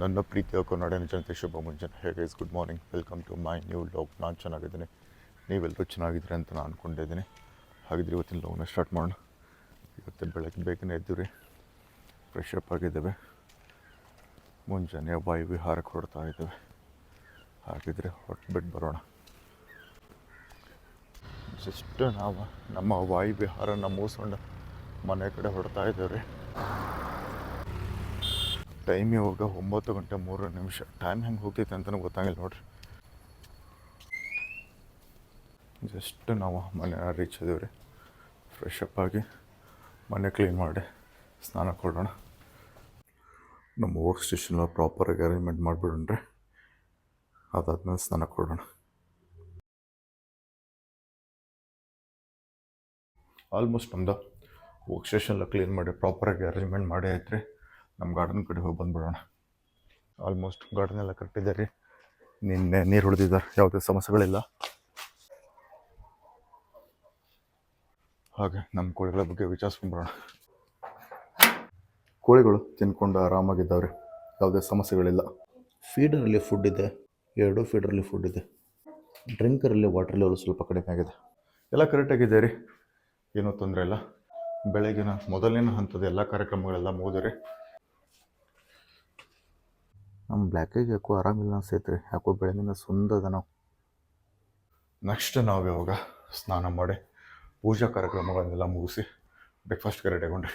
ನನ್ನ ಪ್ರೀತಿಯ ಕನ್ನಡ ಜನತೆ ಶುಭ ಮುಂಜಾನೆ. ಹೇಗೆ is good morning welcome to my new vlog ನಾನು ಚೆನ್ನಾಗಿದ್ದೀನಿ. ನೀವೆಲ್ಲರೂ ಚೆನ್ನಾಗಿದ್ದೀರಿ ಅಂತ ನಾನು ಅಂದ್ಕೊಂಡಿದ್ದೀನಿ ಹಾಗಿದ್ರೆ ಇವತ್ತಿನ ಲೋನ ಸ್ಟಾರ್ಟ್ ಮಾಡೋಣ. ಇವತ್ತು ಬೆಳಗ್ಗೆ ಬೇಗನೆ ಎದ್ದು ರೀ ಫ್ರೆಶ್ ಅಪ್ ಆಗಿದ್ದೇವೆ. ಮುಂಜಾನೆ ವಾಯು ವಿಹಾರಕ್ಕೆ ಹೊರಡ್ತಾ ಇದ್ದೇವೆ. ಹಾಗಿದ್ರೆ ಹೊರಟ್ಬಿಟ್ಟು ಬರೋಣ. ಜಸ್ಟ್ ನಾವು ನಮ್ಮ ವಾಯು ವಿಹಾರನ ಮುಗಿಸ್ಕೊಂಡು ಮನೆ ಕಡೆ ಹೊಡ್ತಾ ಇದ್ದೇವೆ ರೀ ಟೈಮ್ ಇವಾಗ ಒಂಬತ್ತು ಗಂಟೆ ಮೂರು ನಿಮಿಷ. ಟೈಮ್ ಹೆಂಗೆ ಹೋಗ್ತೈತೆ ಅಂತಲೂ ಗೊತ್ತಾಗಿಲ್ಲ ನೋಡ್ರಿ. ಜಸ್ಟ್ ನಾವು ಮನೆ ರೀಚ್ ರೀ ಫ್ರೆಶ್ ಅಪ್ ಆಗಿ ಮನೆ ಕ್ಲೀನ್ ಮಾಡಿ ಸ್ನಾನ ಕೊಡೋಣ. ನಮ್ಮ ವರ್ಕ್ ಸ್ಟೇಷನ್ ಪ್ರಾಪರಾಗಿ ಅರೇಂಜ್ಮೆಂಟ್ ಮಾಡಿಬಿಡೋಣ್ರಿ. ಅದಾದ್ಮೇಲೆ ಸ್ನಾನ ಕೊಡೋಣ. ಆಲ್ಮೋಸ್ಟ್ ನಮ್ದು ವರ್ಕ್ ಸ್ಟೇಷನ್ ಕ್ಲೀನ್ ಮಾಡಿ ಪ್ರಾಪರಾಗಿ ಅರೇಂಜ್ಮೆಂಟ್ ಮಾಡಿ ಆಯ್ತು ರೀ ನಮ್ಮ ಗಾರ್ಡನ್ ಕಡೆ ಹೋಗಿ ಬಂದ್ಬಿಡೋಣ. ಆಲ್ಮೋಸ್ಟ್ ಗಾರ್ಡನ್ ಎಲ್ಲ ಕರೆಕ್ಟ್ ಇದೆ ರೀ. ನಿನ್ನೆ ನೀರು ಹೊಡೆದಿದ್ದಾರೆ ಯಾವುದೇ ಸಮಸ್ಯೆಗಳಿಲ್ಲ. ಹಾಗೆ ನಮ್ಮ ಕೋಳಿಗಳ ಬಗ್ಗೆ ವಿಚಾರಿಸ್ಕೊಂಡ್ಬಿಡೋಣ. ಕೋಳಿಗಳು ತಿನ್ಕೊಂಡು ಆರಾಮಾಗಿದ್ದಾವೆ ರೀ ಯಾವುದೇ ಸಮಸ್ಯೆಗಳಿಲ್ಲ. ಫೀಡರಲ್ಲಿ ಫುಡ್ ಇದೆ ಎರಡು ಫೀಡರಲ್ಲಿ ಫುಡ್ ಇದೆ. ಡ್ರಿಂಕರಲ್ಲಿ ವಾಟರ್ ಲೆವೆಲ್ ಸ್ವಲ್ಪ ಕಡಿಮೆ ಆಗಿದೆ. ಎಲ್ಲ ಕರೆಕ್ಟಾಗಿದೆ ರೀ. ಏನೂ ತೊಂದರೆ ಇಲ್ಲ. ಬೆಳಗಿನ ಮೊದಲಿನ ಹಂತದ ಎಲ್ಲ ಕಾರ್ಯಕ್ರಮಗಳೆಲ್ಲ ಮುಗಿದ್ರಿ ನಮ್ಮ ಬ್ಲ್ಯಾಕಿಗೆ ಯಾಕೋ ಆರಾಮಿಲ್ಲ ಅನ್ಸೈತೆ ರೀ ಯಾಕೋ ಬೆಳಗಿನ ಸುಂದದ ನಾವು. ನೆಕ್ಸ್ಟ್ ನಾವು ಯಾವಾಗ ಸ್ನಾನ ಮಾಡಿ ಪೂಜಾ ಕಾರ್ಯಕ್ರಮಗಳನ್ನೆಲ್ಲ ಮುಗಿಸಿ ಬ್ರೇಕ್ಫಾಸ್ಟ್ಗೆ ರೆಡಿ ಆಗೊಂಡ್ರಿ.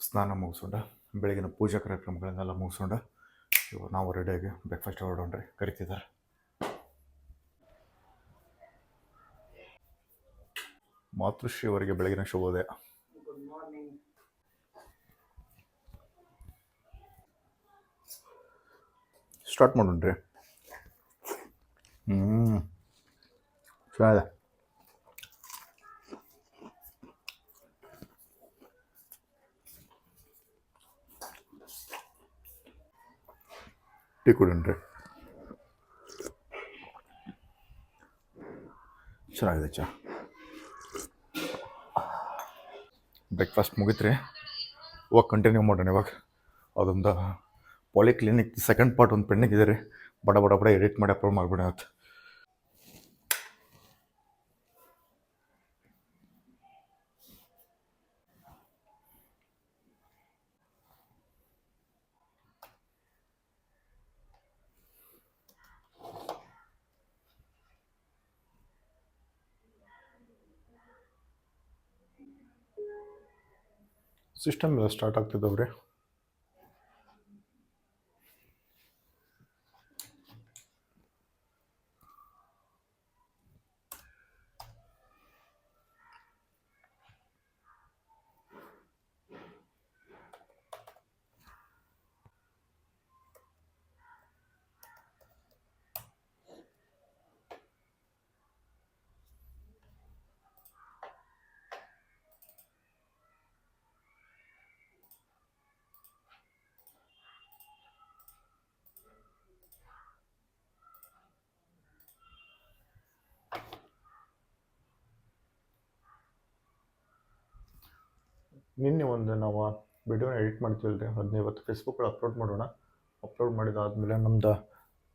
ಸ್ನಾನ ಮುಗಿಸ್ಕೊಂಡ, ಬೆಳಗಿನ ಪೂಜಾ ಕಾರ್ಯಕ್ರಮಗಳನ್ನೆಲ್ಲ ಮುಗಿಸ್ಕೊಂಡ, ಇವಾಗ ನಾವು ರೆಡಿಯಾಗಿ ಬ್ರೇಕ್ಫಾಸ್ಟ್ ಹೊರಡೋಣ್ರಿ. ಕರಿತಿದ್ದಾರೆ. ಮಾತೃಶ್ರೀ ಅವರಿಗೆ ಬೆಳಗಿನ ಶುಭೋದಯ. ಸ್ಟಾರ್ಟ್ ಮಾಡೋಣ್ರಿ ಹ್ಞೂ ಚೆನ್ನಾಗಿದೆ ಟೀ ಕುಡೀನ್ರಿ ಚೆನ್ನಾಗಿದೆ ಚಾ. ಬ್ರೇಕ್ಫಾಸ್ಟ್ ಮುಗಿತ್ರಿ, ಇವಾಗ ಕಂಟಿನ್ಯೂ ಮಾಡೋಣ ಇವಾಗ. ಅದೊಂದು ಪಾಲಿಕ್ಲಿನಿಕ್ ಸೆಕೆಂಡ್ ಪಾರ್ಟ್ ಒಂದು ಪೆಂಡಿಂಗ್ ಇದೆ ರೀ. ಬಡ ಬಡ ಬಡ ಎಡಿಟ್ ಮಾಡಿ ಅಪ್ಲೋಡ್ ಮಾಡಿಬಿಡ ಅಂತ ಸಿಸ್ಟಮ್ ಎಲ್ಲ ಸ್ಟಾರ್ಟ್ ಆಗ್ತಿದ್ದಾವೆ ರೀ ನಿನ್ನೆ ಒಂದು ನಾವು ವಿಡಿಯೋನ ಎಡಿಟ್ ಮಾಡ್ತೀವಿ ರೀ ಅದನ್ನ ಇವತ್ತು ಫೇಸ್ಬುಕ್ಕಲ್ಲಿ ಅಪ್ಲೋಡ್ ಮಾಡೋಣ. ಅಪ್ಲೋಡ್ ಮಾಡಿದಾದಮೇಲೆ ನಮ್ದು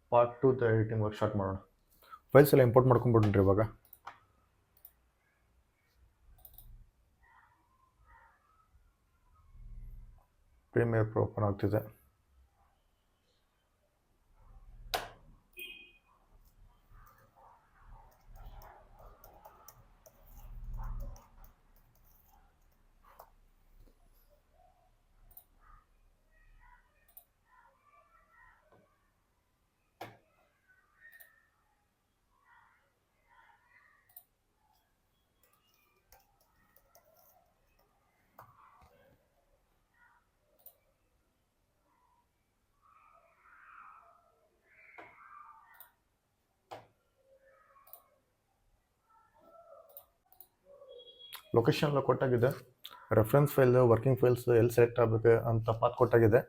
part the editing work start ಮಾಡೋಣ. ಫೈಲ್ಸ್ ಎಲ್ಲ ಇಂಪೋರ್ಟ್ ಮಾಡ್ಕೊಂಬಿಡ್ರಿ ಇವಾಗ. ಪ್ರೀಮಿಯರ್ ಪ್ರೋ ಓಪನ್ ಆಗ್ತಿದೆ. ಲೊಕೇಶನ್ ಎಲ್ಲ ಕೊಟ್ಟಾಗಿದೆ. ರೆಫರೆನ್ಸ್ ಫೈಲ್ ವರ್ಕಿಂಗ್ ಫೈಲ್ಸ್ ಎಲ್ಲಿ ಸೆಲೆಕ್ಟ್ ಆಗಬೇಕು ಅಂತ ಪಾತ್ ಕೊಟ್ಟಾಗಿದೆ.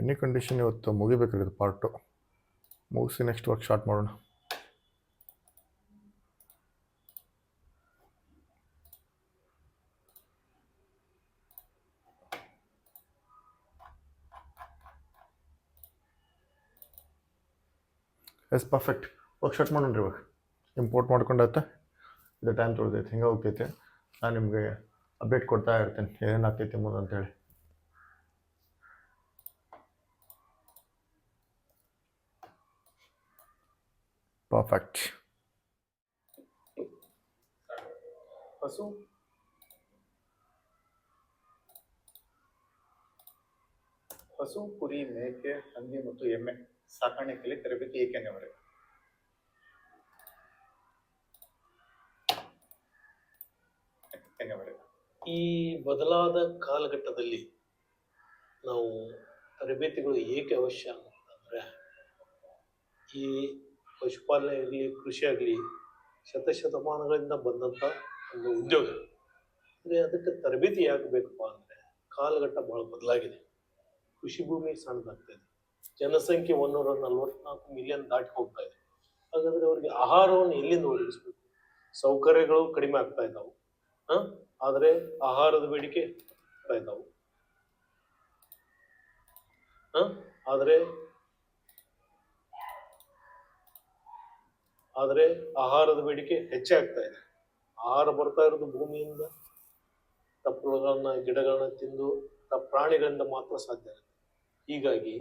ಎನಿ ಕಂಡೀಷನ್ ಇವತ್ತು ಮುಗಿಬೇಕಾಗಿದೆ ಪಾರ್ಟು ಮುಗಿಸಿ ನೆಕ್ಸ್ಟ್ ವರ್ಕ್ ಸ್ಟಾರ್ಟ್ ಮಾಡೋಣ. ಎಸ್ ಪರ್ಫೆಕ್ಟ್ ವರ್ಕ್ ಸ್ಟಾರ್ಟ್ ಮಾಡೋಣ ರೀ ಇವಾಗ. ಇಂಪೋರ್ಟ್ ಮಾಡ್ಕೊಂಡೈತೆ ಇದು ಟೈಮ್ ತೊಳ್ದೈತೆ ಹಿಂಗೆ ಹೋಗ್ತೈತೆ. ನಾನು ನಿಮಗೆ ಅಪ್ಡೇಟ್ ಕೊಡ್ತಾ ಇರ್ತೇನೆ. ಏನೇನು ಆಗ್ತೈತೆ ಮುಂದೆ ಅಂತೇಳಿ. ಪರ್ಫೆಕ್ಟ್ ಹಸು ಹಸು ಕುರಿ ಮೇಕೆ ಹಂದಿ ಮತ್ತು ಎಮ್ಮೆ ಸಾಕಾಣಿಕೆಯಲ್ಲಿ ತರಬೇತಿ ಏಕೆಂದವರೆ ಈ ಬದಲಾದ ಕಾಲಘಟ್ಟದಲ್ಲಿ ನಾವು ತರಬೇತಿಗಳು ಏಕೆ ಅವಶ್ಯ ಅಂತಂದರೆ, ಈ ಪಶುಪಾಲನೆ ಆಗಲಿ, ಕೃಷಿ ಆಗಲಿ, ಶತಶತಮಾನಗಳಿಂದ ಬಂದಂಥ ಒಂದು ಉದ್ಯೋಗ. ಅಂದರೆ ಅದಕ್ಕೆ ತರಬೇತಿ ಯಾಕೆ ಬೇಕಪ್ಪ ಅಂದರೆ, ಕಾಲಘಟ್ಟ ಭಾಳ ಬದಲಾಗಿದೆ. ಕೃಷಿ ಭೂಮಿ ಸಣ್ಣದಾಗ್ತಾ ಇದೆ. ಜನಸಂಖ್ಯೆ ಒಂದೂರ ನಲ್ವತ್ನಾಲ್ಕು ಮಿಲಿಯನ್ ದಾಟಿ ಹೋಗ್ತಾ ಇದೆ. ಹಾಗಾದರೆ ಅವರಿಗೆ ಆಹಾರವನ್ನು ಎಲ್ಲಿಂದ ಒದಗಿಸ್ಬೇಕು? ಸೌಕರ್ಯಗಳು ಕಡಿಮೆ ಆಗ್ತಾ ಇದ್ದಾವೆ ಹಾಂ? ಆದರೆ ಆಹಾರದ ಬೇಡಿಕೆ ಇದ್ದಾವೆ ಆದರೆ ಆದರೆ ಆಹಾರದ ಬೇಡಿಕೆ ಹೆಚ್ಚಾಗ್ತಾ ಇದೆ. ಆಹಾರ ಬರ್ತಾ ಇರೋದು ಭೂಮಿಯಿಂದ, ತಪ್ಪುಗಳನ್ನ, ಗಿಡಗಳನ್ನ ತಿಂದು ತಪ್ಪ ಪ್ರಾಣಿಗಳಿಂದ ಮಾತ್ರ ಸಾಧ್ಯ ಆಗುತ್ತೆ. ಹೀಗಾಗಿ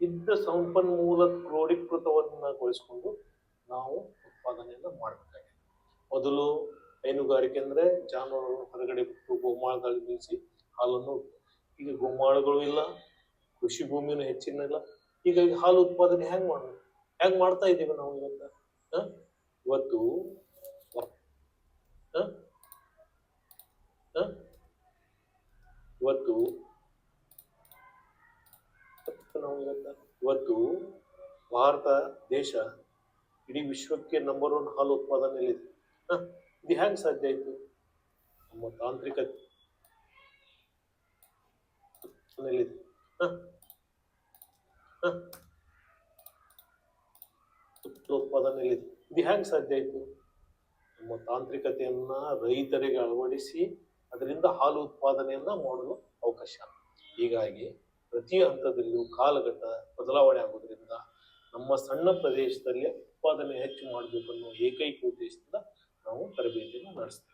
ಇದ್ದ ಸಂಪನ್ಮೂಲ ಕ್ರೋಢೀಕೃತವನ್ನಗೊಳಿಸಿಕೊಂಡು ನಾವು ಉತ್ಪಾದನೆಯನ್ನು ಮಾಡಬೇಕಾಗಿದೆ. ಮೊದಲು ಹೈನುಗಾರಿಕೆ ಅಂದ್ರೆ ಜಾನುವಾರುಗಳನ್ನು ಹೊರಗಡೆ ಬಿಟ್ಟು ಗೋಮಾಳದಲ್ಲಿ ನಿಲ್ಲಿಸಿ ಹಾಲನ್ನು ಈಗ ಗೋಮಾಳಗಳು ಇಲ್ಲ, ಕೃಷಿ ಭೂಮಿನೂ ಹೆಚ್ಚಿನಿಲ್ಲ ಹೀಗಾಗಿ ಹಾಲು ಉತ್ಪಾದನೆ ಹೆಂಗ್ ಮಾಡೋದು ಹೆಂಗ್ ಮಾಡ್ತಾ ಇದ್ದೀವಿ ನಾವು ಇವತ್ತ? ಇವತ್ತು? ಇವತ್ತು ನಾವು ಇವತ್ತು ಭಾರತ ದೇಶ ಇಡೀ ವಿಶ್ವಕ್ಕೆ ನಂಬರ್ ಒನ್ ಹಾಲು ಉತ್ಪಾದನೆಯಲ್ಲಿದೆ? ಇದು ಹೆಂಗ್ ಸಾಧ್ಯ ಆಯ್ತು ನಮ್ಮ ತಾಂತ್ರಿಕ? ಉತ್ಪಾದನೆಯಲ್ಲಿದೆ ಇದು. ಹೆಂಗ್ ಸಾಧ್ಯ ಆಯ್ತು ನಮ್ಮ ತಾಂತ್ರಿಕತೆಯನ್ನ ರೈತರಿಗೆ ಅಳವಡಿಸಿ ಅದರಿಂದ ಹಾಲು ಉತ್ಪಾದನೆಯನ್ನ ಮಾಡಲು ಅವಕಾಶ. ಹೀಗಾಗಿ ಪ್ರತಿ ಹಂತದಲ್ಲೂ ಕಾಲಘಟ್ಟ ಬದಲಾವಣೆ ಆಗೋದ್ರಿಂದ ನಮ್ಮ ಸಣ್ಣ ಪ್ರದೇಶದಲ್ಲಿ ಉತ್ಪಾದನೆ ಹೆಚ್ಚು ಮಾಡಬೇಕು ಅನ್ನೋ ಏಕೈಕ ಉದ್ದೇಶದಿಂದ ನಾವು ತರಬೇತಿಯನ್ನು ನಡೆಸ್ತೇವೆ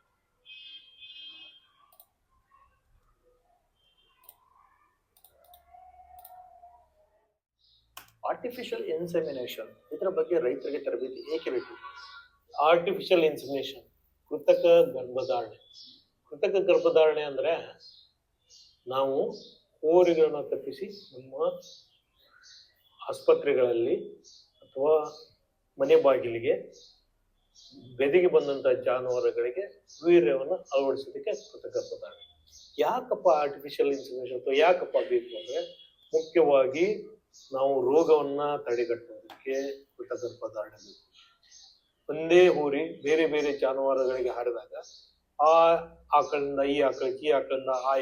ಆರ್ಟಿಫಿಷಿಯಲ್ ಇನ್ಸೆಮಿನೇಷನ್ ಇದರ ಬಗ್ಗೆ ರೈತರಿಗೆ ತರಬೇತಿ ಏಕೆ ಬೇಕು? ಆರ್ಟಿಫಿಷಿಯಲ್ ಇನ್ಸೆಮಿನೇಷನ್ ಕೃತಕ ಗರ್ಭಧಾರಣೆ. ಕೃತಕ ಗರ್ಭಧಾರಣೆ ಅಂದ್ರೆ ನಾವು ಕೋರಿಗಳನ್ನ ತಪ್ಪಿಸಿ ನಮ್ಮ ಆಸ್ಪತ್ರೆಗಳಲ್ಲಿ ಅಥವಾ ಮನೆ ಬಾಗಿಲಿಗೆ ಬೆದಿಗೆ ಬಂದಂತ ಜಾನುವಾರುಗಳಿಗೆ ವೀರ್ಯವನ್ನು ಅಳವಡಿಸೋದಕ್ಕೆ ಕೃತಕ ಪದಾರ್ಥ ಯಾಕಪ್ಪ ಆರ್ಟಿಫಿಷಿಯಲ್ ಇನ್ಸಮಿನೇಷನ್ ಅಥವಾ ಯಾಕಪ್ಪ ಬೇಕು ಅಂದ್ರೆ ಮುಖ್ಯವಾಗಿ ನಾವು ರೋಗವನ್ನ ತಡೆಗಟ್ಟೋದಕ್ಕೆ ಕೃತಕ ಪದಾರ್ಥ ಬೇಕು ಒಂದೇ ಊರಿ ಬೇರೆ ಬೇರೆ ಜಾನುವಾರುಗಳಿಗೆ ಹಾಡಿದಾಗ ಆ ಆಕಳಿಂದ ಈ ಆಕಳಕ್ಕೆ ಈ ಆಕಳಿಂದ ಆ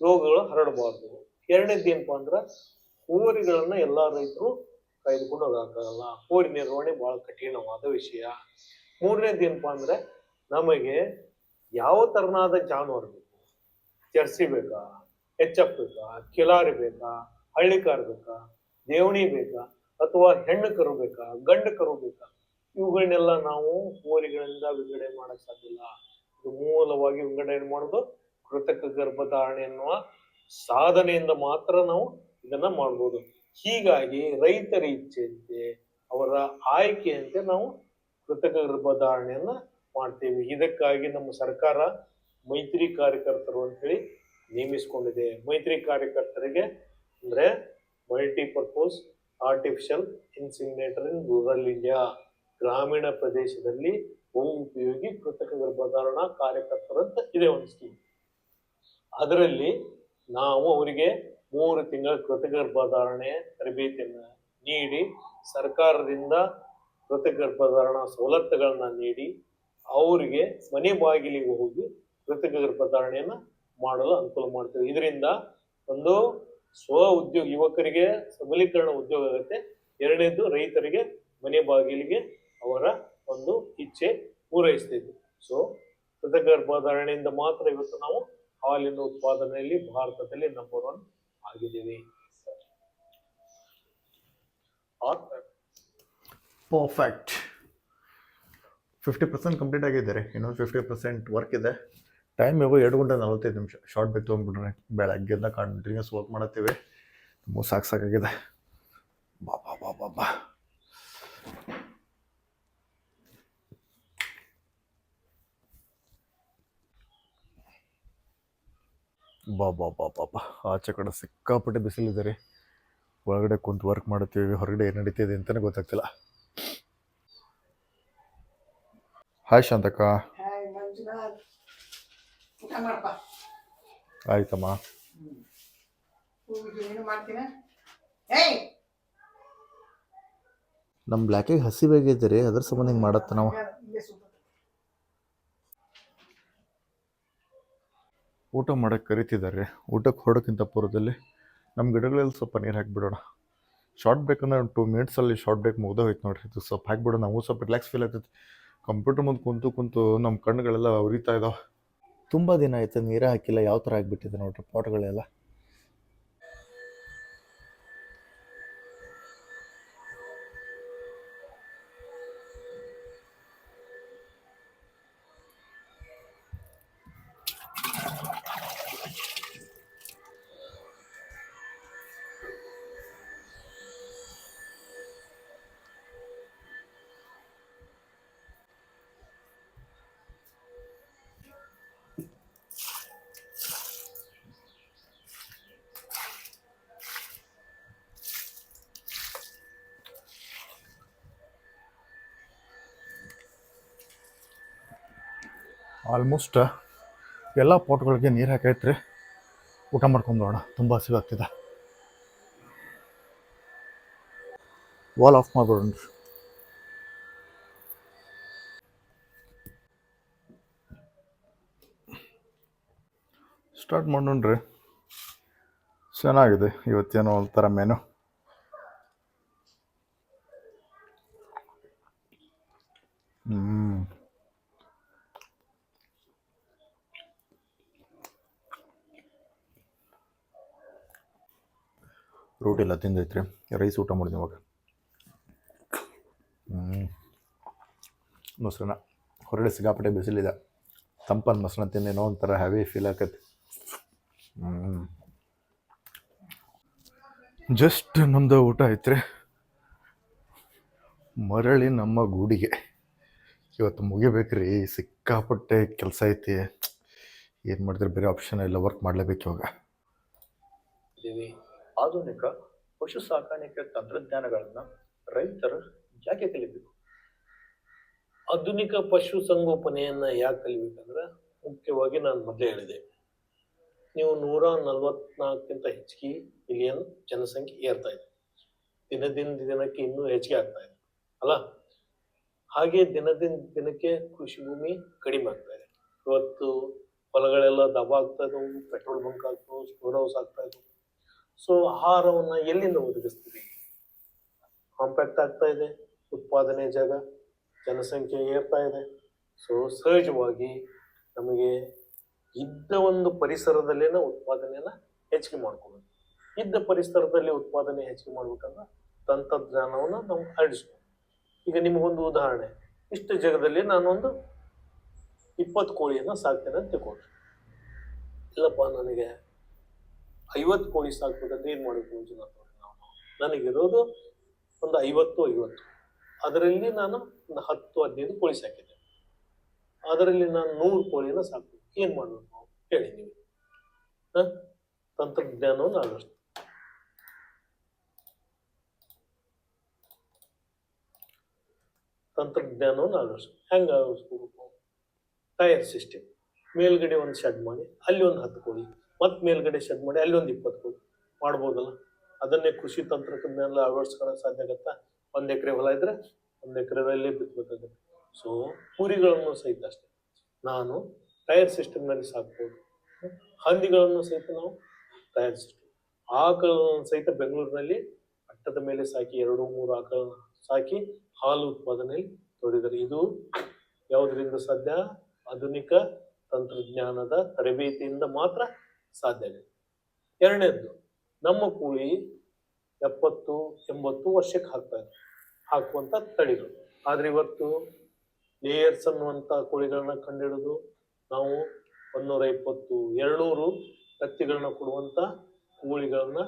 ರೋಗಗಳು ಹರಡಬಾರ್ದು. ಎರಡನೇದು ಏನಪ್ಪಾ ಅಂದ್ರ ಹೋರಿಗಳನ್ನ ಎಲ್ಲಾ ರೈತರು ಕಾಯ್ದುಕೊಂಡು ಹೋಗಕ್ಕಾಗಲ್ಲ ಹೋರಿ ನಿರ್ವಹಣೆ ಬಹಳ ಕಠಿಣವಾದ ವಿಷಯ. ಮೂರನೇದು ಏನಪ್ಪಾ ಅಂದ್ರೆ ನಮಗೆ ಯಾವ ತರನಾದ ಜಾನುವಾರು ಬೇಕು? ಜರ್ಸಿ ಬೇಕಾ? ಎಚ್ ಬೇಕಾ? ಕಿಲಾರಿ ಬೇಕಾ? ಹಳ್ಳಿಕಾರ್ ಬೇಕಾ? ದೇವಣಿ ಬೇಕಾ? ಅಥವಾ ಹೆಣ್ಣು ಕರು ಬೇಕಾ? ಗಂಡು ಕರು ಬೇಕಾ? ಇವುಗಳನ್ನೆಲ್ಲ ನಾವು ಹೋರಿಗಳಿಂದ ವಿಂಗಡಣೆ ಮಾಡಕ್ ಸಾಧ್ಯ ಇದು ಮೂಲವಾಗಿ ವಿಂಗಡಣೆ ಮಾಡೋದು? ಕೃತಕ ಗರ್ಭಧಾರಣೆ ಎನ್ನುವ ಸಾಧನೆಯಿಂದ ಮಾತ್ರ ನಾವು ಇದನ್ನ ಮಾಡ್ಬೋದು. ಹೀಗಾಗಿ ರೈತರ ಇಚ್ಛೆಯಂತೆ, ಅವರ ಆಯ್ಕೆಯಂತೆ ನಾವು ಕೃತಕ ಗರ್ಭಧಾರಣೆಯನ್ನ ಮಾಡ್ತೀವಿ. ಇದಕ್ಕಾಗಿ ನಮ್ಮ ಸರ್ಕಾರ ಮೈತ್ರಿ ಕಾರ್ಯಕರ್ತರು ಅಂತೇಳಿ ನೇಮಿಸಿಕೊಂಡಿದೆ. ಮೈತ್ರಿ ಕಾರ್ಯಕರ್ತರಿಗೆ ಅಂದ್ರೆ multipurpose artificial inseminator in rural India, ಗ್ರಾಮೀಣ ಪ್ರದೇಶದಲ್ಲಿ ಉಪಯೋಗಿ ಕೃತಕ ಗರ್ಭಧಾರಣಾ ಕಾರ್ಯಕರ್ತರು ಅಂತ ಇದೆ ಒಂದು ಸ್ಕೀಮ್ ಅದರಲ್ಲಿ ನಾವು ಅವರಿಗೆ ಮೂರು ತಿಂಗಳ ಕೃತಕ ಗರ್ಭಧಾರಣೆ ತರಬೇತಿಯನ್ನು ನೀಡಿ ಸರ್ಕಾರದಿಂದ ಗರ್ಭಧಾರಣ ಸವಲತ್ತುಗಳನ್ನ ನೀಡಿ ಅವರಿಗೆ ಮನೆ ಬಾಗಿಲಿಗೆ ಹೋಗಿ ಕೃತಕ ಗರ್ಭಧಾರಣೆಯನ್ನ ಮಾಡಲು ಅನುಕೂಲ ಮಾಡ್ತೇವೆ. ಇದರಿಂದ ಒಂದು ಸ್ವ ಉದ್ಯೋಗ, ಯುವಕರಿಗೆ ಸಬಲೀಕರಣ ಉದ್ಯೋಗ ಆಗುತ್ತೆ. ಎರಡನೇದು ರೈತರಿಗೆ ಮನೆ ಬಾಗಿಲಿಗೆ ಅವರ ಒಂದು ಇಚ್ಛೆ ಪೂರೈಸ್ತಿದ್ವಿ ಸೊ ಕೃತಕ ಗರ್ಭಧಾರಣೆಯಿಂದ ಮಾತ್ರ ಇವತ್ತು ನಾವು ಹಾಲಿನ ಉತ್ಪಾದನೆಯಲ್ಲಿ ಭಾರತದಲ್ಲಿ ನಂಬರ್ ಒನ್ ಆಗಿದ್ದೀವಿ. ಪರ್ಫೆಕ್ಟ್ ಫಿಫ್ಟಿ ಪರ್ಸೆಂಟ್ ಕಂಪ್ಲೀಟ್ ಆಗಿದ್ದಾರೆ. ಇನ್ನೊಂದು ಫಿಫ್ಟಿ ಪರ್ಸೆಂಟ್ ವರ್ಕ್ ಇದೆ. ಟೈಮ್ ಇವಾಗ ಎರಡು ಗಂಟೆ ನಲವತ್ತೈದು ನಿಮಿಷ. ಶಾರ್ಟ್ ಬೇಕು ತೊಗೊಂಡ್ಬಿಟ್ರೆ ಬೆಳಗ್ಗೆಯಿಂದ ಕಂಟಿನ್ಯೂಸ್ ವರ್ಕ್ ಮಾಡತ್ತೀವಿ ತುಂಬ ಸಾಕು ಸಾಕಾಗಿದೆ ಬಾ ಬಾ ಬಾ ಬಾ ಬಾ. ಬಾ ಬಾ ಬಾ ಬಾ ಬಾ. ಆಚೆ ಕಡೆ ಸಿಕ್ಕಾಪಟ್ಟೆ ಬಿಸಿಲಿದೆ ರೀ. ಒಳಗಡೆ ಕುಂತು ವರ್ಕ್ ಮಾಡುತ್ತೀವಿ ಹೊರಗಡೆ ಏನು ನಡೀತಿದೆ ಅಂತಲೇ ಗೊತ್ತಾಗ್ತಿಲ್ಲ. ಹಾಯ್ ಶಾಂತಕ್ಕ ಆಯ್ತಮ್ಮ ನಮ್ಮ ಬ್ಲ್ಯಾಕಿಗೆ ಹಸಿ ರೀ ಅದ್ರ ಸಂಬಂಧ ಹಿಂಗೆ ಮಾಡತ್ತ ನಾವು? ಊಟ ಮಾಡಕ್ಕೆ ಕರಿತಿದ್ದಾರೆ. ಊಟಕ್ಕೆ ಹೊಡೋಕ್ಕಿಂತ ಪೂರ್ವದಲ್ಲಿ ನಮ್ಮ ಗಿಡಗಳಲ್ಲಿ ಸ್ವಲ್ಪ ನೀರು ಹಾಕಿಬಿಡೋಣ. ಶಾರ್ಟ್ ಬ್ರೇಕ್ ಅಂದ್ರೆ ಒಂದು ಟೂ ಮಿನಿಟ್ಸಲ್ಲಿ ಶಾರ್ಟ್ ಬ್ರೇಕ್ ಮುಗ್ದೋಯ್ತು ನೋಡ್ರಿ. ಇದು ಸ್ವಲ್ಪ ಹಾಕಿಬಿಡೋಣ. ನಾವು ಸ್ವಲ್ಪ ರಿಲ್ಯಾಕ್ಸ್ ಫೀಲ್ ಆಗ್ತೈತಿ. ಕಂಪ್ಯೂಟರ್ ಮುಂದೆ ಕುಂತು ಕುಂತು ನಮ್ಮ ಕಣ್ಣುಗಳೆಲ್ಲ ಉರಿತಾ ಇದಾವೆ. ತುಂಬ ದಿನ ಆಯ್ತು, ನೀರೇ ಹಾಕಿಲ್ಲ, ಯಾವ ಥರ ಆಗಿಬಿಟ್ಟಿದೆ ನೋಡ್ರಿ, ಪಾಟ್ಗಳೆಲ್ಲ. ಆಲ್ಮೋಸ್ಟ್ ಎಲ್ಲ ಪಾಟ್ಗಳಿಗೆ ನೀರು ಹಾಕೈತ್ರಿ. ಊಟ ಮಾಡ್ಕೊಂಬರೋಣ ತುಂಬ ಹಸಿವಾಗ್ತಿದೆ ವಾಲ್ ಆಫ್ ಮಾಡ್ಬಿಡೋಣ. ಸ್ಟಾರ್ಟ್ ಮಾಡೋಣ್ರಿ ಚೆನ್ನಾಗಿದೆ. ಇವತ್ತೇನೋ ಒಂಥರ ಮೆನು ಹ್ಞೂ ರೋಟಿ ಎಲ್ಲ ರೀ ರೈಸ್ ಊಟ ಮಾಡಿದ್ವಿ ಇವಾಗ. ಮೊಸರನ್ನ. ಹೊರಗಡೆ ಸಿಕ್ಕಾಪಟ್ಟೆ ಬಿಸಿಲಿದೆ. ತಂಪನ್ ಮೊಸರನ್ನ ತಿಂದೇನೋ ಒಂಥರ ಹೆವಿ ಫೀಲ್ ಆಕೈತಿ. ಜಸ್ಟ್ ನಮ್ಮದು ಊಟ ಐತ್ರಿ. ಮರಳಿ ನಮ್ಮ ಗೂಡಿಗೆ. ಇವತ್ತು ಮುಗಿಬೇಕ್ರಿ. ಸಿಕ್ಕಾಪಟ್ಟೆ ಕೆಲಸ ಐತಿ. ಏನು ಮಾಡಿದ್ರೆ ಬೇರೆ ಆಪ್ಷನ್ ಇಲ್ಲ. ವರ್ಕ್ ಮಾಡಲೇಬೇಕು ಇವಾಗ. ಆಧುನಿಕ ಪಶು ಸಾಕಾಣಿಕೆ ತಂತ್ರಜ್ಞಾನಗಳನ್ನ ರೈತರು ಯಾಕೆ ಕಲಿಬೇಕು? ಆಧುನಿಕ ಪಶು ಸಂಗೋಪನೆಯನ್ನ ಯಾಕೆ ಕಲಿಬೇಕಂದ್ರೆ ಮುಖ್ಯವಾಗಿ ನಾನು ಮೊದಲೇ ಹೇಳಿದೆ. ನೀವು ನೂರ ನಲವತ್ನಾಲ್ಕಿಂತ ಹೆಚ್ಚಿಗೆ ಮಿಲಿಯನ್ ಜನಸಂಖ್ಯೆ ಏರ್ತಾ ಇದೆ. ದಿನದಿಂದ ದಿನಕ್ಕೆ ಇನ್ನೂ ಹೆಚ್ಚಿಗೆ ಆಗ್ತಾ ಇದೆ, ಅಲ್ಲ? ಹಾಗೆ ದಿನದಿಂದ ದಿನಕ್ಕೆ ಕೃಷಿ ಭೂಮಿ ಕಡಿಮೆ ಆಗ್ತಾ ಇದೆ. ಇವತ್ತು ಹೊಲಗಳೆಲ್ಲ ದಬ ಆಗ್ತಾ ಇದ್ದವು ಪೆಟ್ರೋಲ್ ಬಂಕ್ ಆಗ್ತವು ಸ್ಟೋರ್ ಹೌಸ್ ಆಗ್ತಾ ಇದ್ದವು ಸೊ ಆಹಾರವನ್ನ ಎಲ್ಲಿಂದ ಒದಗಿಸ್ತೀವಿ ಕಾಂಪ್ಯಾಕ್ಟ್ ಆಗ್ತಾ ಇದೆ, ಉತ್ಪಾದನೆ ಜಾಗ, ಜನಸಂಖ್ಯೆ ಏರ್ತಾ ಇದೆ. ಸೊ ಸಹಜವಾಗಿ ನಮಗೆ ಇದ್ದ ಒಂದು ಪರಿಸರದಲ್ಲೇನ ಉತ್ಪಾದನೆಯನ್ನ ಹೆಚ್ಚಿಗೆ ಮಾಡ್ಕೊಬೇಕು. ಇದ್ದ ಪರಿಸರದಲ್ಲಿ ಉತ್ಪಾದನೆ ಹೆಚ್ಚಿಗೆ ಮಾಡ್ಬೇಕಂದ್ರೆ ತಂತ್ರಜ್ಞಾನವನ್ನು ನಾವು ಅಳಿಸ್ಬೇಕು. ಈಗ ನಿಮಗೊಂದು ಉದಾಹರಣೆ, ಇಷ್ಟು ಜಾಗದಲ್ಲಿ ನಾನೊಂದು ಇಪ್ಪತ್ತು ಕೋಳಿಯನ್ನು ಸಾಕ್ತೇನೆ ಅಂತ ತಿಳ್ಕೊಂಡ್ರೆ ಇಲ್ಲಪ್ಪ, ನನಗೆ ಐವತ್ತು ಕೋಳಿ ಸಾಕ್ಬೇಕಂದ್ರೆ ಏನು ಮಾಡೋದು ಅವ್ರೆ ನಾವು ನನಗಿರೋದು ಒಂದು ಐವತ್ತು ಐವತ್ತು. ಅದರಲ್ಲಿ ನಾನು ಒಂದು ಹತ್ತು, ಹದಿನೈದು ಕೋಳಿ ಸಾಕಿದ್ದೆ. ಅದರಲ್ಲಿ ನಾನು ನೂರು ಕೋಳಿನ ಸಾಕ್ಬೇಕು. ಏನು ಮಾಡ್ಬೇಕು ಹೇಳಿ ನೀವು? ತಂತ್ರಜ್ಞಾನವನ್ನು ಆದಷ್ಟು. ತಂತ್ರಜ್ಞಾನವನ್ನು ಆಗಷ್ಟು ಹೆಂಗೆ ಅಳವಡಿಸ್ಕೋಬೇಕು ಟೈರ್ ಸಿಸ್ಟಮ್. ಮೇಲ್ಗಡೆ ಒಂದು ಶೆಡ್ ಮಾಡಿ, ಅಲ್ಲಿ ಒಂದು ಹತ್ತು ಕೋಳಿ. ಮತ್ತೆ ಮೇಲ್ಗಡೆ ಶೆಡ್ ಮಾಡಿ ಅಲ್ಲಿ ಒಂದು ಇಪ್ಪತ್ತು ಮಾಡ್ಬೋದಲ್ಲ? ಅದನ್ನೇ ಕೃಷಿ ತಂತ್ರಜ್ಞಾನ ಅಳವಡಿಸ್ಕೊಳ್ಳೋಕೆ ಸಾಧ್ಯ ಆಗುತ್ತಾ? ಒಂದು ಎಕರೆ ಹೊಲ ಇದ್ರೆ ಒಂದು ಎಕರೆದಲ್ಲಿ ಬಿತ್ತಬೇಕಾಗುತ್ತೆ ಸೊ ಕುರಿಗಳನ್ನು ಸಹಿತ ಅಷ್ಟೇ. ನಾನು ಟೈರ್ ಸಿಸ್ಟಮ್ನಲ್ಲಿ ಸಾಕ್ಬೋದು. ಹಂದಿಗಳನ್ನು ಸಹಿತ ನಾವು ಟೈರ್ ಸಿಸ್ಟಮ್ ಆಕಳನ್ನು ಸಹಿತ ಬೆಂಗಳೂರಿನಲ್ಲಿ ಅಟ್ಟದ ಮೇಲೆ ಸಾಕಿ, ಎರಡು, ಮೂರು ಆಕಳನ್ನ ಸಾಕಿ ಹಾಲು ಉತ್ಪಾದನೆಯಲ್ಲಿ ತೊಡಗಿದ್ದಾರೆ. ಇದು ಯಾವುದರಿಂದ ಸಾಧ್ಯ? ಆಧುನಿಕ ತಂತ್ರಜ್ಞಾನದ ತರಬೇತಿಯಿಂದ ಮಾತ್ರ ಸಾಧ್ಯ ಎರಡನೇದು, ನಮ್ಮ ಕೋಳಿ ಎಪ್ಪತ್ತು, ಎಂಬತ್ತು ವರ್ಷಕ್ಕೆ ಹಾಕ್ತಾ ಇದೆ ಹಾಕುವಂತ ತಳಿಗಳು. ಆದ್ರೆ ಇವತ್ತು ಲೇಯರ್ಸ್ ಅನ್ನುವಂತ ಕೋಳಿಗಳನ್ನ ಕಂಡಿಡಿದು ನಾವು ಒಂದೂರ ಇಪ್ಪತ್ತು, ಎರಡ್ನೂರು ಕತ್ತಿಗಳನ್ನ ಕೊಡುವಂತ ಕೋಳಿಗಳನ್ನ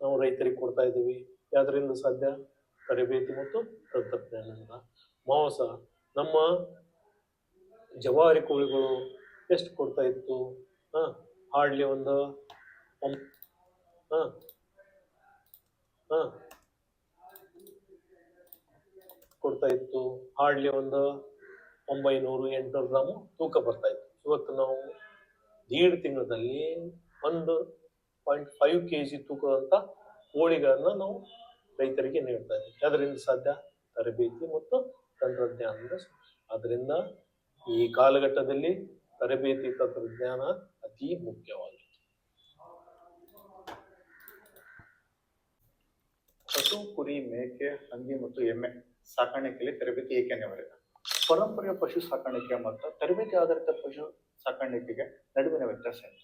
ನಾವು ರೈತರಿಗೆ ಕೊಡ್ತಾ ಇದ್ದೀವಿ. ಯಾವ್ದರಿಂದ ಸಾಧ್ಯ? ತರಬೇತಿ ಮತ್ತು ತಂತ್ರಜ್ಞಾನದಿಂದ. ಮಾಂಸ, ನಮ್ಮ ಜವಾರಿ ಕೋಳಿಗಳು ಎಷ್ಟು ಕೊಡ್ತಾ ಇತ್ತು? ಹಾ ಹಾರ್ಡ್ಲಿ ಒಂದು ಹಾಂ ಹಾಂ. ಕೊಡ್ತಾ ಇತ್ತು. ಹಾರ್ಡ್ಲಿ ಒಂದು ಒಂಬೈನೂರು ಎಂಟುನೂರು ಗ್ರಾಮು ತೂಕ ಬರ್ತಾ ಇತ್ತು. ಇವತ್ತು ನಾವು ದೀಡ್ ತಿಂಗಳಲ್ಲಿ ಒಂದು ಪಾಯಿಂಟ್ ಫೈವ್ ಕೆ ಜಿ ತೂಕದಂಥ ಕೋಳಿಗಳನ್ನ ನಾವು ರೈತರಿಗೆ ನೀಡ್ತಾ ಇದ್ದೀವಿ. ಅದರಿಂದ ಸಾಧ್ಯ? ತರಬೇತಿ ಮತ್ತು ತಂತ್ರಜ್ಞಾನದ ಅದರಿಂದ ಈ ಕಾಲಘಟ್ಟದಲ್ಲಿ ತರಬೇತಿ ತಂತ್ರಜ್ಞಾನ ಅತಿ ಮುಖ್ಯವಾಗಿದೆ ಹಸು ಕುರಿ ಮೇಕೆ ಹಂದಿ ಮತ್ತು ಎಮ್ಮೆ ಸಾಕಾಣಿಕೆಯಲ್ಲಿ ತರಬೇತಿ ಏಕೆ ಅನಿವಾರ್ಯ ಪರಂಪರೆಯ ಪಶು ಸಾಕಾಣಿಕೆ ಮತ್ತು ತರಬೇತಿ ಆಧಾರಿತ ಪಶು ಸಾಕಾಣಿಕೆಗೆ ನಡುವಿನ ವ್ಯತ್ಯಾಸ ಏನು?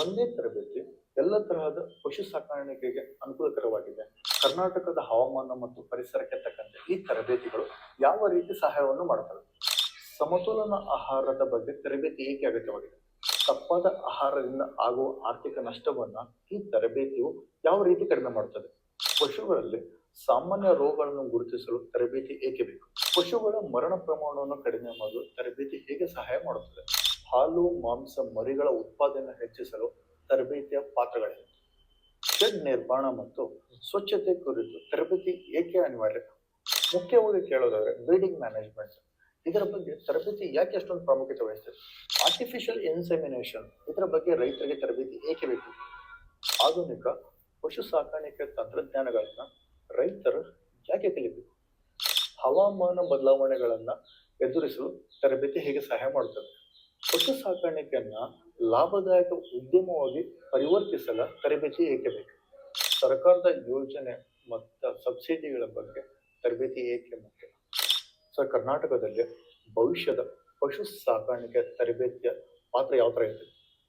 ಒಂದೇ ತರಬೇತಿ ಎಲ್ಲ ತರಹದ ಪಶು ಸಾಕಾಣಿಕೆಗೆ ಅನುಕೂಲಕರವಾಗಿದೆ. ಕರ್ನಾಟಕದ ಹವಾಮಾನ ಮತ್ತು ಪರಿಸರಕ್ಕೆ ತಕ್ಕಂತೆ ಈ ತರಬೇತಿಗಳು ಯಾವ ರೀತಿ ಸಹಾಯವನ್ನು ಮಾಡುತ್ತವೆ ಸಮತೋಲನ ಆಹಾರದ ಬಗ್ಗೆ ತರಬೇತಿ ಏಕೆ ಅಗತ್ಯವಾಗಿದೆ? ತಪ್ಪಾದ ಆಹಾರದಿಂದ ಆಗುವ ಆರ್ಥಿಕ ನಷ್ಟವನ್ನ ಈ ತರಬೇತಿಯು ಯಾವ ರೀತಿ ಕಡಿಮೆ ಮಾಡುತ್ತದೆ ಪಶುಗಳಲ್ಲಿ ಸಾಮಾನ್ಯ ರೋಗಗಳನ್ನು ಗುರುತಿಸಲು ತರಬೇತಿ ಏಕೆ ಬೇಕು? ಪಶುಗಳ ಮರಣ ಪ್ರಮಾಣವನ್ನು ಕಡಿಮೆ ಮಾಡಲು ತರಬೇತಿ ಹೇಗೆ ಸಹಾಯ ಮಾಡುತ್ತದೆ? ಹಾಲು, ಮಾಂಸ, ಮರಿಗಳ ಉತ್ಪಾದನೆ ಹೆಚ್ಚಿಸಲು ತರಬೇತಿಯ ಪಾತ್ರಗಳಿವೆ ಶೆಡ್ ನಿರ್ಮಾಣ ಮತ್ತು ಸ್ವಚ್ಛತೆ ಕುರಿತು ತರಬೇತಿ ಏಕೆ ಅನಿವಾರ್ಯ? ಮುಖ್ಯವಾಗಿ ಕೇಳೋದಾದ್ರೆ ಬ್ರೀಡಿಂಗ್ ಮ್ಯಾನೇಜ್ಮೆಂಟ್ ಇದರ ಬಗ್ಗೆ ತರಬೇತಿ ಯಾಕೆ ಅಷ್ಟೊಂದು ಪ್ರಾಮುಖ್ಯತೆ ವಹಿಸ್ತದೆ? ಆರ್ಟಿಫಿಷಿಯಲ್ ಇನ್ಸೆಮಿನೇಷನ್ ಇದರ ಬಗ್ಗೆ ರೈತರಿಗೆ ತರಬೇತಿ ಏಕೆ ಬೇಕು? ಆಧುನಿಕ ಪಶು ಸಾಕಾಣಿಕೆ ತಂತ್ರಜ್ಞಾನಗಳನ್ನ ರೈತರು ಯಾಕೆ ಕಲಿಬೇಕು? ಹವಾಮಾನ ಬದಲಾವಣೆಗಳನ್ನ ಎದುರಿಸಲು ತರಬೇತಿ ಹೇಗೆ ಸಹಾಯ ಮಾಡುತ್ತದೆ? ಪಶು ಸಾಕಾಣಿಕೆಯನ್ನ ಲಾಭದಾಯಕ ಉದ್ಯಮವಾಗಿ ಪರಿವರ್ತಿಸಲು ತರಬೇತಿ ಏಕೆ ಬೇಕು? ಸರ್ಕಾರದ ಯೋಜನೆ ಮತ್ತು ಸಬ್ಸಿಡಿಗಳ ಬಗ್ಗೆ ತರಬೇತಿ ಏಕೆ ಮುಖ್ಯ ಸೊ ಕರ್ನಾಟಕದಲ್ಲಿ ಭವಿಷ್ಯದ ಪಶು ಸಾಕಾಣಿಕೆ ತರಬೇತಿಯ ಪಾತ್ರ ಯಾವ ಥರ ಇದೆ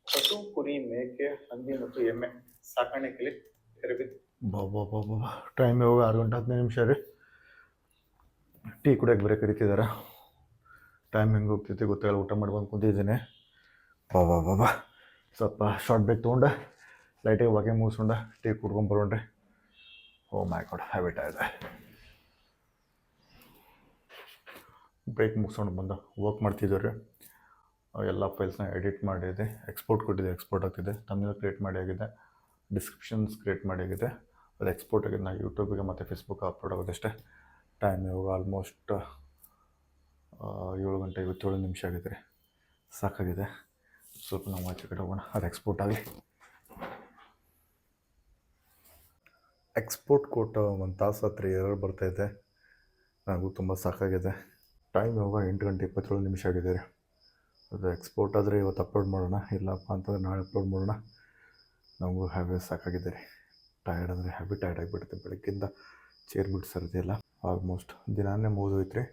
ಹಸು, ಕುರಿ, ಮೇಕೆ, ಹಂದಿ ಮತ್ತು ಎಮ್ಮೆ ಸಾಕಾಣಿಕೆಯಲ್ಲಿ ತರಬೇತಿ. ಟೈಮ್ ಇವಾಗ ಆರು ಗಂಟೆ ಹದಿನೈದು ನಿಮಿಷ ರೀ. ಟೀ ಕುಡಿಯೋಕೆ ಬೇರೆ ಕರಿತಿದ್ದಾರೆ ಟೈಮ್ ಹೆಂಗೆ ಹೋಗ್ತೈತಿ ಗೊತ್ತಾಗಲ್ಲ ಊಟ ಮಾಡ್ಬಂದು ಕುಂತಿದ್ದೀನಿ. ಬಾಬಾ ಬಾಬಾ ಸ್ವಲ್ಪ ಶಾರ್ಟ್ ಬ್ರೇಕ್ ತೊಗೊಂಡು ಲೈಟಿಗೆ ವಾಕಿಂಗ್ ಮುಗಿಸ್ಕೊಂಡು, ಟೀ ಕುಡ್ಕೊಂಡು ಬರೋಣ್ರಿ. ಓ ಮೈ ಗಾಡ್ ಹ್ಯಾಬಿಟ್ ಆಗಿದೆ. ಬ್ರೇಕ್ ಮುಗಿಸ್ಕೊಂಡು ಬಂದ. ವರ್ಕ್ ಮಾಡ್ತಿದ್ದಾರೆ ಎಲ್ಲ ಫೈಲ್ಸ್ನ ಎಡಿಟ್ ಮಾಡಿದೆ. ಎಕ್ಸ್ಪೋರ್ಟ್ ಕೊಟ್ಟಿದೆ ಎಕ್ಸ್ಪೋರ್ಟ್ ಆಗ್ತಿದೆ. ತಮಿಳು ಕ್ರಿಯೇಟ್ ಮಾಡಿ ಆಗಿದೆ. ಡಿಸ್ಕ್ರಿಪ್ಷನ್ಸ್ ಕ್ರಿಯೇಟ್ ಮಾಡಿ ಆಗಿದೆ. ಅದು ಎಕ್ಸ್ಪೋರ್ಟ್ ಆಗಿದೆ. ನಾನು ಯೂಟ್ಯೂಬಿಗೆ ಮತ್ತು ಫೇಸ್ಬುಕ್ ಅಪ್ಲೋಡ್ ಆಗೋದಷ್ಟೇ. ಟೈಮ್ ಇವಾಗ ಆಲ್ಮೋಸ್ಟ್ ಏಳು ಗಂಟೆ ಐವತ್ತೇಳು ನಿಮಿಷ ಆಗಿದೆ. ಸಾಕಾಗಿದೆ. ಸ್ವಲ್ಪ ನಾವು ಆಚೆ ಕಡೆ ಹೋಗೋಣ. ಅದು ಎಕ್ಸ್ಪೋರ್ಟ್ ಆಗಲಿ. ಎಕ್ಸ್ಪೋರ್ಟ್ ಕೊಟ್ಟು ಒಂದು ತಾಸು ಹತ್ರ ಎರರ್ ಬರ್ತಾಯಿದೆ ನನಗೂ ತುಂಬ ಸಾಕಾಗಿದೆ. ಟೈಮ್ ಇವಾಗ ಎಂಟು ಗಂಟೆ ಇಪ್ಪತ್ತೇಳು ನಿಮಿಷ ಆಗಿದ್ದಾರೆ. ಅದು ಎಕ್ಸ್ಪೋರ್ಟ್ ಆದರೆ ಇವತ್ತು ಅಪ್ಲೋಡ್ ಮಾಡೋಣ? ಇಲ್ಲಪ್ಪ ಅಂತಂದ್ರೆ ನಾಳೆ ಅಪ್ಲೋಡ್ ಮಾಡೋಣ. ನಮಗೂ ಹ್ಯಾಬಿಟ್ ಸಾಕಾಗಿದೆ ರೀ ಟಯರ್ಡ್ ಅಂದರೆ ಹ್ಯಾಬಿ ಟಯರ್ಡ್ ಆಗಿಬಿಡುತ್ತೆ ಬೆಳಗ್ಗಿಂದ ಚೇರ್ ಬಿಟ್ಟು ಸರ್ದಿಲ್ಲ ಆಲ್ಮೋಸ್ಟ್ ದಿನಾನೇ ಮುಗಿದೋಯ್ತು ರೀ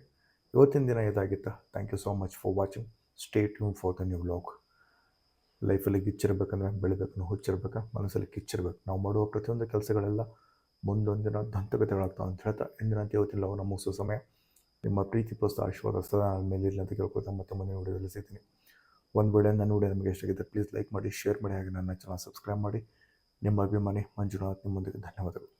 ಇವತ್ತಿನ ದಿನ ಇದಾಗಿತ್ತು. Thank you so much for watching stay tuned for the new vlog ಲೈಫಲ್ಲಿ ಗಿಚ್ಚಿರ್ಬೇಕಂದ್ರೆ ಬೆಳಿಬೇಕು ಹುಚ್ಚಿರ್ಬೇಕು, ಮನಸ್ಸಲ್ಲಿ ಕಿಚ್ಚಿರ್ಬೇಕು. ನಾವು ಮಾಡುವ ಪ್ರತಿಯೊಂದು ಕೆಲಸಗಳೆಲ್ಲ ಮುಂದೊಂದಿನ ದಂತಕತೆಗಳಾಗ್ತಾವೆ ಅಂತ ಹೇಳ್ತಾ ಇಂದಿನಂತೆ ಇವತ್ತಿನ ಲವ್ ಮುಗಿಸೋ ಸಮಯ. ನಿಮ್ಮ ಪ್ರೀತಿ ಪೋಸ್ತ ಆಶೀರ್ವಾದ ಸದಾ ನನ್ನ ಮೇಲೆ ಇರಲಿ ಅಂತ ಕೇಳ್ಕೊತಾ ಮತ್ತೆ ಮನೆ ವಿಡಿಯೋದಲ್ಲಿ ಸಿಗ್ತೀನಿ. ಒಂದು ವೇಳೆ ನನ್ನ ವಿಡಿಯೋ ನಿಮಗೆ ಎಷ್ಟಾಗಿದೆ ಪ್ಲೀಸ್ ಲೈಕ್ ಮಾಡಿ ಶೇರ್ ಮಾಡಿ, ಹಾಗೆ ನನ್ನ ಚಾನಲ್ ಸಬ್ಸ್ಕ್ರೈಬ್ ಮಾಡಿ. ನಿಮ್ಮ ಅಭಿಮಾನಿ ಮಂಜುನಾಥ್ ನಿಮ್ಮೊಂದಿಗೆ ಧನ್ಯವಾದಗಳು.